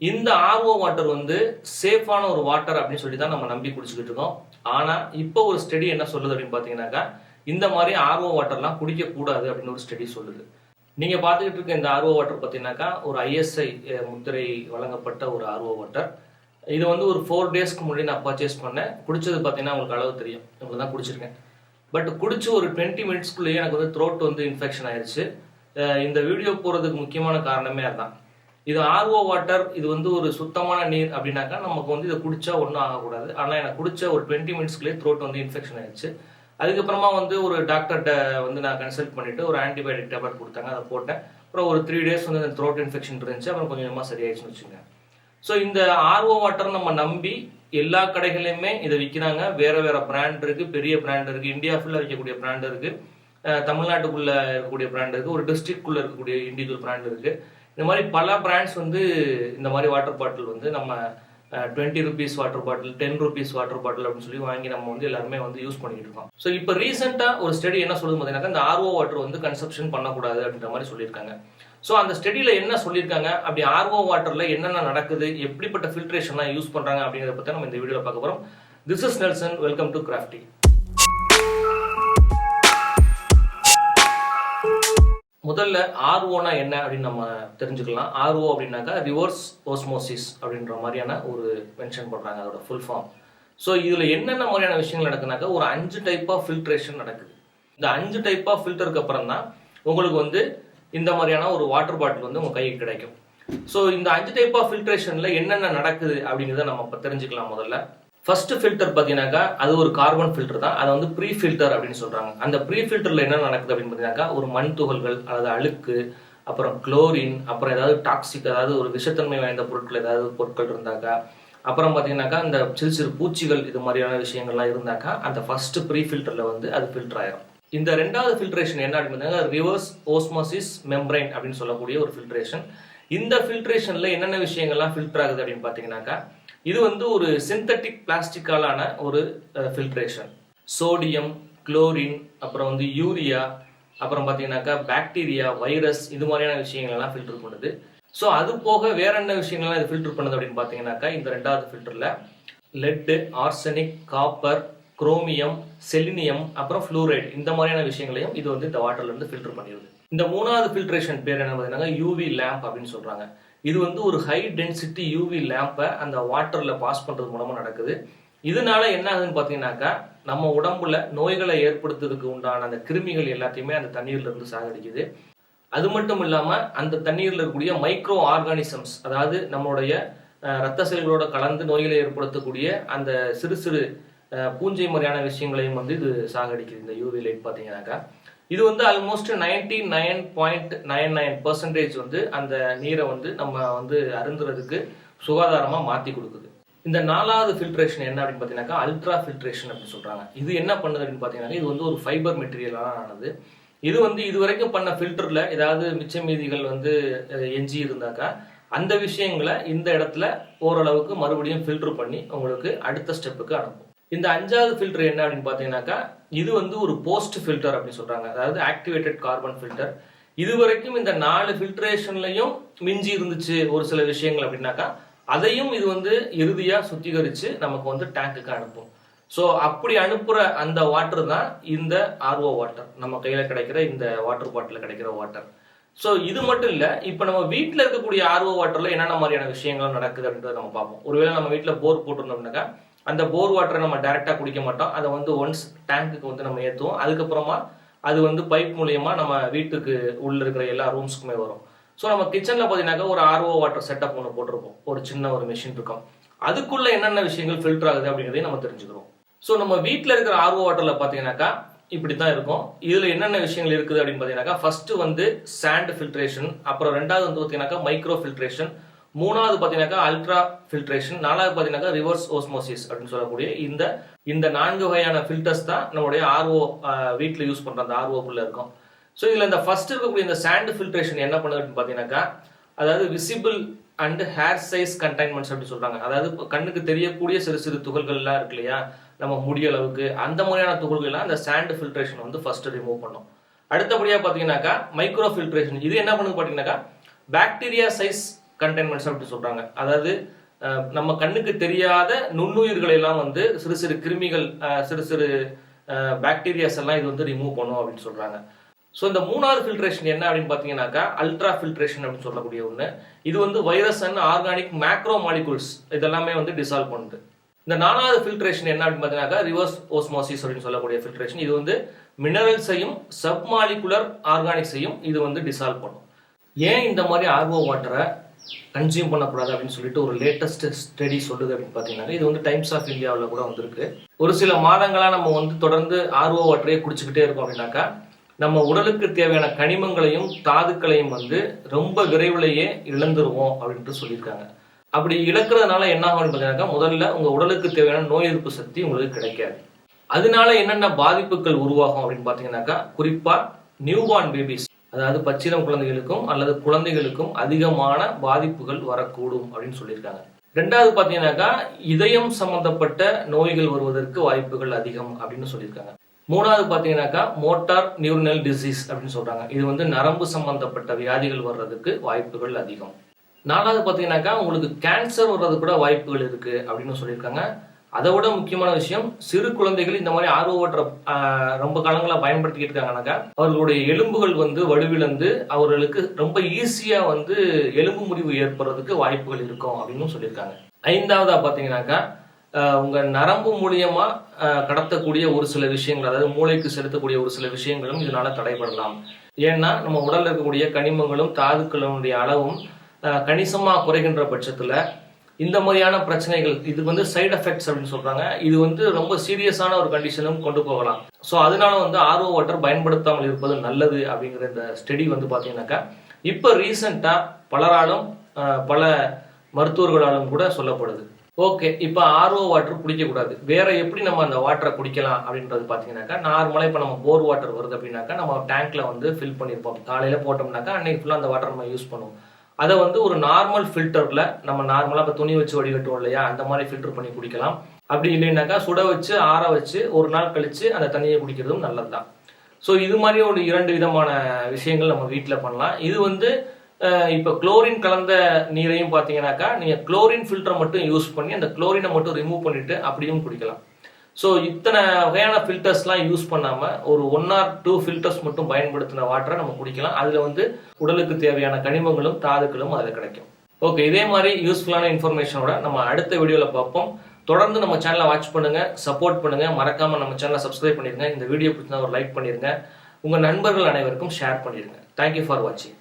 இந்த RO water வந்து சேஃபான ஒரு வாட்டர் அப்படின்னு சொல்லி தான் நம்ம நம்பி குடிச்சுக்கிட்டு இருக்கோம். ஆனா இப்போ ஒரு ஸ்டடி என்ன சொல்லுது அப்படின்னு பாத்தீங்கன்னாக்கா இந்த மாதிரி ஆர்ஓ வாட்டர்லாம் குடிக்க கூடாது அப்படின்னு ஒரு ஸ்டடி சொல்லுது. நீங்க பார்த்துக்கிட்டு இருக்க இந்த ஆர்ஓ வாட்டர் பார்த்தீங்கன்னாக்கா ஒரு ஐஎஸ்ஐ முத்திரை வழங்கப்பட்ட ஒரு ஆர்ஓ வாட்டர் இது வந்து ஒரு ஃபோர் டேஸ்க்கு முன்னாடி நான் பர்ச்சேஸ் பண்ணேன். குடிச்சது பார்த்தீங்கன்னா உங்களுக்கு அளவு தெரியும். உங்களுக்கு தான் குடிச்சிருக்கேன். பட் குடிச்சு ஒரு டுவெண்ட்டி மினிட்ஸ்க்குள்ளேயே எனக்கு வந்து த்ரோட் வந்து இன்ஃபெக்ஷன் ஆயிடுச்சு இந்த வீடியோ போகிறதுக்கு முக்கியமான காரணமே அதுதான் இது ஆர்ஓ வாட்டர் இது வந்து ஒரு சுத்தமான நீர் அப்படின்னாக்கா நமக்கு வந்து இதை குடிச்சா ஒன்றும் ஆகக்கூடாது. ஆனால் எனக்கு குடிச்ச ஒரு டுவெண்ட்டி மினிட்ஸ்க்குள்ளே த்ரோட் வந்து இன்ஃபெக்ஷன் ஆயிடுச்சு. அதுக்கப்புறமா வந்து ஒரு டாக்டர்கிட்ட வந்து நான் கன்சல்ட் பண்ணிட்டு ஒரு ஆன்டிபயோட்டிக் டேப்லெட் கொடுத்தாங்க அதை போட்டேன். அப்புறம் ஒரு த்ரீ டேஸ் வந்து அந்த த்ரோட் இன்ஃபெக்ஷன் இருந்துச்சு அப்புறம் கொஞ்சம் கொஞ்சமாக சரியாயிடுச்சுன்னு வச்சுங்க ஸோ இந்த ஆர்ஓ வாட்டர் நம்ம நம்பி எல்லா கடைகளையுமே இதை விற்கிறாங்க வேற வேற பிராண்ட் இருக்கு பெரிய பிராண்ட் இருக்கு. இந்தியா ஃபுல்லாக விற்கக்கூடிய பிராண்ட் இருக்கு. தமிழ்நாட்டுக்குள்ள இருக்கக்கூடிய பிராண்ட் இருக்குது ஒரு டிஸ்ட்ரிக்ட்குள்ளே இருக்கக்கூடிய இண்டிவிஜுவல் பிராண்ட் இருக்குது இந்த மாதிரி பல பிராண்ட்ஸ் வந்து இந்த மாதிரி வாட்டர் பாட்டில் வந்து நம்ம twenty rupees water bottle ten rupees water bottle அப்படின்னு சொல்லி வாங்கி நம்ம வந்து எல்லாருமே வந்து யூஸ் பண்ணிக்கிட்டு இருக்கோம். ஸோ இப்போ ரீசெண்டாக ஒரு ஸ்டடி என்ன சொல்லுது பார்த்தீங்கன்னா இந்த ஆர்ஓ வாட்டர் வந்து கன்சப்ஷன் பண்ணக்கூடாது அப்படின்ற மாதிரி சொல்லியிருக்காங்க. ஸோ அந்த ஸ்டடியில் என்ன சொல்லியிருக்காங்க? அப்படி ஆர்ஓ வாட்டரில் என்னென்ன நடக்குது? எப்படிப்பட்ட ஃபில்ட்ரேஷன்லாம் யூஸ் பண்ணுறாங்க அப்படிங்கிறத பற்றி நம்ம இந்த வீடியோவில் பார்க்க போகிறோம் this is Nelson welcome to Crafty முதல்ல ஆர்ஓனா என்ன அப்படின்னு நம்ம தெரிஞ்சுக்கலாம். ஆர்ஓ அப்படின்னாக்கா ரிவர்ஸ் ஓஸ்மோசிஸ் அப்படின்ற மாதிரியான ஒரு மென்ஷன் பண்ணுறாங்க அதோட ஃபுல் ஃபார்ம் ஸோ இதில் என்னென்ன மாதிரியான விஷயங்கள் நடக்குனாக்கா ஒரு அஞ்சு டைப் ஆஃப் ஃபில்ட்ரேஷன் நடக்குது. இந்த அஞ்சு டைப் ஆஃப் ஃபில்டருக்கு அப்புறம் தான் உங்களுக்கு வந்து இந்த மாதிரியான ஒரு வாட்டர் பாட்டில் வந்து உங்கள் கைக்கு கிடைக்கும். ஸோ இந்த அஞ்சு டைப் ஆஃப் ஃபில்ட்ரேஷனில் என்னென்ன நடக்குது அப்படிங்கிறத நம்ம இப்போ தெரிஞ்சுக்கலாம் முதல்ல. ஃபர்ஸ்ட் ஃபில்டர் பார்த்தீங்கன்னாக்கா அது ஒரு கார்பன் ஃபில்டர் தான். அதை வந்து ப்ரீ ஃபில்டர் அப்படின்னு சொல்றாங்க. அந்த ப்ரீ ஃபில்டர்ல என்ன நடக்குது அப்படின்னு பார்த்தீங்கன்னாக்கா ஒரு மண் துகள்கள் அதாவது அழுக்கு அப்புறம் குளோரின் அப்புறம் ஏதாவது டாக்ஸிக் அதாவது ஒரு விஷத்தன்மை வாய்ந்த பொருட்கள் ஏதாவது பொருட்கள் இருந்தாக்கா அப்புறம் பார்த்தீங்கன்னாக்கா அந்த சிறு சிறு பூச்சிகள் இது மாதிரியான விஷயங்கள்லாம் இருந்தாக்கா அந்த ஃபர்ஸ்ட் ப்ரீ ஃபில்டர்ல வந்து அது ஃபில்டர் ஆயிரும். இந்த ரெண்டாவது ஃபில்ட்ரேஷன் என்ன அப்படின்னு ரிவர்ஸ் ஓஸ்மோசிஸ் மெம்பரைன் அப்படின்னு சொல்லக்கூடிய ஒரு ஃபில்ட்ரேஷன் இந்த ஃபில்ட்ரேஷன்ல என்னென்ன விஷயங்கள்லாம் ஃபில்டர் ஆகுது அப்படின்னு பார்த்தீங்கன்னாக்கா இது வந்து ஒரு சிந்தட்டிக் பிளாஸ்டிக்காலான ஒரு ஃபில்ட்ரேஷன் சோடியம் குளோரின் அப்புறம் வந்து யூரியா அப்புறம் பார்த்தீங்கன்னாக்கா பாக்டீரியா வைரஸ் இது மாதிரியான விஷயங்கள்லாம் ஃபில்டர் பண்ணுது. ஸோ அது போக வேற என்ன விஷயங்கள்லாம் இது ஃபில்டர் பண்ணுது அப்படின்னு பார்த்தீங்கன்னாக்கா இந்த ரெண்டாவது ஃபில்டரில் lead arsenic copper chromium selenium அப்புறம் ஃப்ளூரைடு இந்த மாதிரியான விஷயங்களையும் இது வந்து இந்த வாட்டர்லேருந்து ஃபில்டர் பண்ணிடுது. இந்த மூணாவது ஃபில்ட்ரேஷன் பேர் என்ன பார்த்தீங்கன்னா யூவி லேம்ப் அப்படின்னு சொல்கிறாங்க இது வந்து ஒரு ஹை டென்சிட்டி யூவி லேம்பை அந்த வாட்டரில் பாஸ் பண்ணுறது மூலமாக நடக்குது. இதனால என்ன ஆகுதுன்னு பார்த்தீங்கன்னாக்கா நம்ம உடம்புல நோய்களை ஏற்படுத்துறதுக்கு உண்டான அந்த கிருமிகள் எல்லாத்தையுமே அந்த தண்ணீர்ல இருந்து சாகடிக்குது. அது மட்டும் இல்லாம அந்த தண்ணீர்ல இருக்கக்கூடிய மைக்ரோ ஆர்கானிசம்ஸ் அதாவது நம்மளுடைய ரத்த செல்களோட கலந்து நோய்களை ஏற்படுத்தக்கூடிய அந்த சிறு சிறு பூஞ்சை மாதிரியான விஷயங்களையும் வந்து இது சாகடிக்குது. இந்த யூவி லைட் பார்த்தீங்கன்னாக்கா இது வந்து almost ninety nine point nine nine percentage வந்து அந்த நீரை வந்து நம்ம வந்து அருந்துறதுக்கு சுகாதாரமாக மாற்றி கொடுக்குது. இந்த நாலாவது ஃபில்ட்ரேஷன் என்ன அப்படின்னு பார்த்தீங்கன்னாக்கா அல்ட்ரா ஃபில்ட்ரேஷன் அப்படின்னு சொல்றாங்க. இது என்ன பண்ணுது அப்படின்னு பார்த்தீங்கன்னா இது வந்து ஒரு ஃபைபர் மெட்டீரியலாக ஆனது. இது வந்து இது வரைக்கும் பண்ண ஃபில்டரில் ஏதாவது மிச்ச மீதிகள் வந்து எஞ்சி இருந்தாக்கா அந்த விஷயங்களை இந்த இடத்துல ஓரளவுக்கு மறுபடியும் ஃபில்டர் பண்ணி உங்களுக்கு அடுத்த ஸ்டெப்புக்கு அனுப்பும். இந்த அஞ்சாவது ஃபில்டர் என்ன அப்படின்னு பார்த்தீங்கன்னாக்கா இது வந்து ஒரு போஸ்ட் ஃபில்டர் அப்படின்னு சொல்கிறாங்க அதாவது ஆக்டிவேட்டட் கார்பன் ஃபில்டர் இது வரைக்கும் இந்த நாலு ஃபில்ட்ரேஷன்லையும் மிஞ்சி இருந்துச்சு ஒரு சில விஷயங்கள் அப்படின்னாக்கா அதையும் இது வந்து இறுதியாக சுத்திகரித்து நமக்கு வந்து டேங்குக்கு அனுப்பும். ஸோ அப்படி அனுப்புகிற அந்த வாட்டர் தான் இந்த ஆர்ஓ வாட்டர் நம்ம கையில் கிடைக்கிற இந்த வாட்டர் பாட்டில் கிடைக்கிற வாட்டர் ஸோ இது மட்டும் இல்லை இப்போ நம்ம வீட்டில் இருக்கக்கூடிய ஆர்ஓ வாட்டரில் என்னென்ன மாதிரியான விஷயங்கள் நடக்குது அப்படின்றத நம்ம பார்ப்போம். ஒருவேளை நம்ம வீட்டில் போர் போட்டிருந்தோம்னாக்கா அந்த போர் வாட்டரை நம்ம டைரெக்டாக குடிக்க மாட்டோம். அதை வந்து ஒன்ஸ் டேங்க்குக்கு வந்து நம்ம ஏற்றுவோம் அதுக்கப்புறமா அது வந்து பைப் மூலயமா நம்ம வீட்டுக்கு உள்ள இருக்கிற எல்லா ரூம்ஸ்க்குமே வரும். ஸோ நம்ம கிச்சனில் பார்த்தீங்கன்னாக்கா ஒரு ஆர்ஓ வாட்டர் செட்டப் ஒன்று போட்டிருப்போம். ஒரு சின்ன ஒரு மிஷின் இருக்கும். அதுக்குள்ள என்னென்ன விஷயங்கள் ஃபில்டர் ஆகுது அப்படிங்கிறதையும் நம்ம தெரிஞ்சுக்கிறோம். ஸோ நம்ம வீட்டில் இருக்கிற ஆர்ஓ வாட்டரில் பார்த்தீங்கன்னாக்கா இப்படி தான் இருக்கும். இதில் என்னென்ன விஷயங்கள் இருக்குது அப்படின்னு பார்த்தீங்கன்னாக்கா ஃபர்ஸ்ட் வந்து சாண்ட் ஃபில்ட்ரேஷன் அப்புறம் ரெண்டாவது வந்து பார்த்தீங்கன்னாக்கா மைக்ரோ ஃபில்ட்ரேஷன் மூணாவது பார்த்தீங்கன்னாக்கா அல்ட்ரா ஃபில்ட்ரேஷன் நாலாவது பார்த்தீங்கன்னாக்கா ரிவர்ஸ் ஓஸ்மோசிஸ் அப்படின்னு சொல்லக்கூடிய இந்த இந்த நான்கு வகையான ஃபில்டர்ஸ் தான் நம்மளுடைய ஆர்ஓ வீட்டில் யூஸ் பண்ணுற அந்த ஆர்ஓக்குள்ளே இருக்கும். ஸோ இதில் இந்த ஃபர்ஸ்ட் இருக்கக்கூடிய இந்த சாண்ட் ஃபில்ட்ரேஷன் என்ன பண்ணுது அப்படின்னு பார்த்தீங்கன்னாக்கா அதாவது visible and hair size contaminants அப்படின்னு சொல்கிறாங்க அதாவது கண்ணுக்கு தெரியக்கூடிய சிறு சிறு துகள்கள்லாம் இருக்கு இல்லையா? நம்ம முடிய அளவுக்கு அந்த மாதிரியான துகள்கள்லாம் அந்த சாண்ட் ஃபில்ட்ரேஷன் வந்து ஃபர்ஸ்ட் ரிமூவ் பண்ணும். அடுத்தபடியாக பார்த்தீங்கன்னாக்கா மைக்ரோ ஃபில்ட்ரேஷன் இது என்ன பண்ணுது பார்த்தீங்கன்னாக்கா பாக்டீரியா சைஸ் கண்டெய்ன்மெண்ட்ஸ் அப்படின்னு சொல்றாங்க. அதாவது நம்ம கண்ணுக்கு தெரியாத நுண்ணுயிர்களை எல்லாம் வந்து சிறு சிறு கிருமிகள் சிறு சிறு பாக்டீரியாஸ் எல்லாம் இது வந்து ரிமூவ் பண்ணும் அப்படின்னு சொல்றாங்க. ஸோ இந்த மூணாவது ஃபில்ட்ரேஷன் என்ன அப்படின்னு பார்த்தீங்கன்னாக்கா அல்ட்ரா ஃபில்ட்ரேஷன் அப்படின்னு சொல்லக்கூடிய ஒன்று இது வந்து virus and organic macromolecules இதெல்லாமே வந்து டிசால்வ் பண்ணுது. இந்த நாலாவது ஃபில்ட்ரேஷன் என்ன அப்படின்னு பார்த்தீங்கன்னாக்கா ரிவர்ஸ் ஓஸ்மோசிஸ் அப்படின்னு சொல்லக்கூடிய ஃபில்ட்ரேஷன் இது வந்து மினரல்ஸையும் சப் மாலிகுலர் ஆர்கானிக்ஸையும் இது வந்து டிசால்வ் பண்ணும். ஏன் இந்த மாதிரி ஆர்வோ வாட்டரை கன்சியூம் பண்ணக்கூடாது அப்படின்னு சொல்லிட்டு ஒரு லேட்டஸ்ட் ஸ்டடி சொல்லுது அப்படின்னு பார்த்தீங்கன்னா இது வந்து டைம்ஸ் ஆஃப் இந்தியாவில் கூட வந்திருக்கு. ஒரு சில மாதங்களா நம்ம வந்து தொடர்ந்து ஆர்ஓ வாட்டரையே குடிச்சுக்கிட்டே இருக்கோம் அப்படின்னாக்கா நம்ம உடலுக்கு தேவையான கனிமங்களையும் தாதுக்களையும் வந்து ரொம்ப விரைவிலேயே இழந்துருவோம் அப்படின்ட்டு சொல்லியிருக்காங்க. அப்படி இழக்கிறதுனால என்ன ஆகும் பார்த்தீங்கன்னாக்கா முதல்ல உங்க உடலுக்கு தேவையான நோய் எதிர்ப்பு சக்தி உங்களுக்கு கிடைக்காது. அதனால என்னென்ன பாதிப்புகள் உருவாகும் அப்படின்னு பார்த்தீங்கன்னாக்கா குறிப்பா நியூபார்ன் பேபிஸ் அதாவது பச்சிளம் குழந்தைகளுக்கும் அல்லது குழந்தைகளுக்கும் அதிகமான பாதிப்புகள் வரக்கூடும் அப்படின்னு சொல்லியிருக்காங்க. ரெண்டாவது பார்த்தீங்கன்னாக்கா இதயம் சம்பந்தப்பட்ட நோய்கள் வருவதற்கு வாய்ப்புகள் அதிகம் அப்படின்னு சொல்லியிருக்காங்க. மூணாவது பார்த்தீங்கன்னாக்கா மோட்டார் நியூரனல் டிசீஸ் அப்படின்னு சொல்றாங்க. இது வந்து நரம்பு சம்பந்தப்பட்ட வியாதிகள் வர்றதுக்கு வாய்ப்புகள் அதிகம். நாலாவது பார்த்தீங்கன்னாக்கா உங்களுக்கு கேன்சர் வர்றது கூட வாய்ப்புகள் இருக்கு அப்படின்னு சொல்லியிருக்காங்க. அதை விட முக்கியமான விஷயம் சிறு குழந்தைகள் இந்த மாதிரி ஆர்வ ஓட்டுற ரொம்ப காலங்களா பயன்படுத்திக்கிட்டு இருக்காங்கனாக்கா அவர்களுடைய எலும்புகள் வந்து வலுவிழந்து அவர்களுக்கு ரொம்ப ஈஸியா வந்து எலும்பு முறிவு ஏற்படுறதுக்கு வாய்ப்புகள் இருக்கும் அப்படின்னு சொல்லியிருக்காங்க. ஐந்தாவதா பார்த்தீங்கன்னாக்கா ஆஹ் உங்க நரம்பு மூலியமா கடத்தக்கூடிய ஒரு சில விஷயங்கள் அதாவது மூளைக்கு செலுத்தக்கூடிய ஒரு சில விஷயங்களும் இதனால தடைபடலாம். ஏன்னா நம்ம உடல்ல இருக்கக்கூடிய கனிமங்களும் தாதுக்களுடைய அளவும் ஆஹ் கணிசமா குறைகின்ற பட்சத்துல இந்த மாதிரியான பிரச்சனைகள் இது வந்து சைடு எஃபெக்ட்ஸ் அப்படின்னு சொல்றாங்க. இது வந்து ரொம்ப சீரியஸான ஒரு கண்டிஷனும் கொண்டு போகலாம். ஸோ அதனால வந்து ஆர்ஓ வாட்டர் பயன்படுத்தாமல் இருப்பது நல்லது அப்படிங்கிற இந்த ஸ்டடி வந்து பார்த்தீங்கன்னாக்கா இப்போ ரீசண்டாக பலராலும் பல மருத்துவர்களாலும் கூட சொல்லப்படுது. ஓகே இப்போ ஆர்ஓ வாட்டர் குடிக்கக்கூடாது. வேற எப்படி நம்ம அந்த வாட்டரை குடிக்கலாம் அப்படின்றது பார்த்தீங்கன்னாக்கா நார்மலாக இப்போ நம்ம போர் வாட்டர் வருது அப்படின்னாக்கா நம்ம டேங்க்ல வந்து ஃபில் பண்ணியிருப்போம். காலையில் போட்டோம்னாக்கா அன்னைக்கு ஃபுல்லாக அந்த வாட்டர் நம்ம யூஸ் பண்ணுவோம். அதை வந்து ஒரு நார்மல் ஃபில்டர்ல நம்ம நார்மலாக இப்போ துணி வச்சு வடிகட்டுவோம் இல்லையா? அந்த மாதிரி ஃபில்டர் பண்ணி குடிக்கலாம். அப்படி இல்லைனாக்கா சுட வச்சு ஆற வச்சு ஒரு நாள் கழிச்சு அந்த தண்ணியை குடிக்கிறதும் நல்லதுதான். ஸோ இது மாதிரி ஒரு இரண்டு விதமான விஷயங்கள் நம்ம வீட்டில் பண்ணலாம். இது வந்து இப்போ குளோரின் கலந்த நீரையும் பார்த்தீங்கன்னாக்கா நீங்கள் குளோரின் ஃபில்டரை மட்டும் யூஸ் பண்ணி அந்த குளோரினை மட்டும் ரிமூவ் பண்ணிட்டு அப்படியும் குடிக்கலாம். ஸோ இத்தனை வகையான ஃபில்டர்ஸ்லாம் யூஸ் பண்ணாமல் ஒரு ஒன் ஆர் டூ ஃபில்டர்ஸ் மட்டும் பயன்படுத்தின வாட்டரை நம்ம குடிக்கலாம். அதில் வந்து உடலுக்கு தேவையான கனிமங்களும் தாதுக்களும் அதில் கிடைக்கும். ஓகே இதே மாதிரி யூஸ்ஃபுல்லான இன்ஃபர்மேஷனோட நம்ம அடுத்த வீடியோவில் பார்ப்போம். தொடர்ந்து நம்ம சேனலை வாட்ச் பண்ணுங்க சப்போர்ட் பண்ணுங்க. மறக்காம நம்ம சேனலை சப்ஸ்கிரைப் பண்ணிருங்க. இந்த வீடியோ பிடிச்சா ஒரு லைக் பண்ணிருங்க. உங்க நண்பர்கள் அனைவருக்கும் ஷேர் பண்ணிருங்க. தேங்க்யூ ஃபார் வாட்சிங்